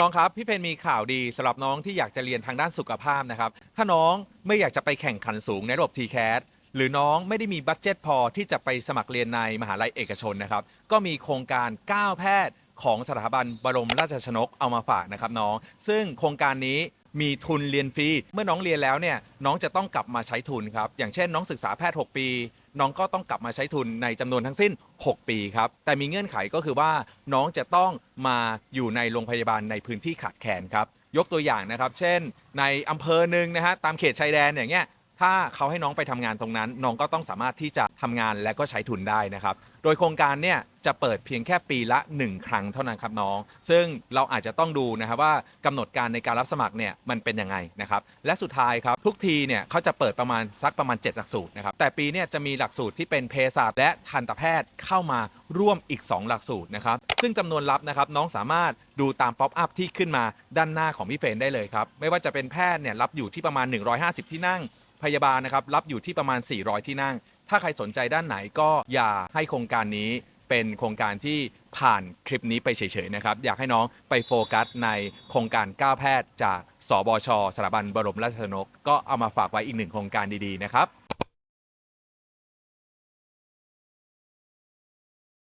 น้องๆ ครับ พี่เพนมีข่าวดีสำหรับน้องที่อยากจะเรียนทางด้านสุขภาพนะครับ ถ้าน้องไม่อยากจะไปแข่งขันสูงในระบบ TCAS หรือน้องไม่ได้มีบัตเจ็ตพอที่จะไปสมัครเรียนในมหาลัยเอกชนนะครับ ก็มีโครงการก้าวแพทย์ของสถาบันบรมราชชนกเอามาฝากนะครับน้อง ซึ่งโครงการนี้ มีทุนเรียนฟรี เมื่อน้องเรียนแล้วเนี่ยน้องจะต้องกลับมาใช้ทุนครับ อย่างเช่น น้องศึกษาแพทย์ 6 ปี น้องก็ต้องกลับมาใช้ทุนในจำนวนทั้งสิ้น 6 ปีครับ แต่มีเงื่อนไขก็คือว่าน้องจะต้องมาอยู่ในโรงพยาบาลในพื้นที่ขาดแคลนครับ ยกตัวอย่างนะครับ เช่น ในอำเภอหนึ่งนะฮะตามเขตชายแดนอย่างเงี้ย ถ้าเขาให้น้องไปทำงานตรงนั้น น้องก็ต้องสามารถที่จะทำงานและก็ใช้ทุนได้นะครับ โดยโครงการเนี่ยจะเปิดเพียงแค่ปีละ 1 ครั้งเท่านั้นครับน้อง ซึ่งเราอาจจะต้องดูนะครับว่ากำหนดการในการรับสมัครเนี่ยมันเป็นยังไงนะครับและสุดท้ายครับทุกทีเนี่ยเขาจะเปิดประมาณสักประมาณ 7 หลักสูตรนะครับแต่ปีเนี่ยจะมีหลักสูตรที่เป็นเภสัชและทันตแพทย์เข้ามาร่วมอีก 2 หลักสูตรนะครับซึ่งจำนวนรับนะครับน้องสามารถดูตามป๊อปอัพที่ขึ้นมาด้านหน้าของพี่เฟรนได้เลยครับไม่ว่าจะเป็นแพทย์เนี่ยรับอยู่ที่ประมาณ 150 ที่นั่ง พยาบาลนะครับรับอยู่ที่ประมาณ 400 ที่นั่ง ถ้าใครสนใจด้านไหนก็อย่าให้โครงการนี้เป็นโครงการที่ผ่านคลิปนี้ไปเฉยๆนะครับ อยากให้น้องไปโฟกัสในโครงการก้าวแพทย์จากสบชสถาบันบรมราชชนก ก็เอามาฝากไว้อีกหนึ่งโครงการดีๆนะครับ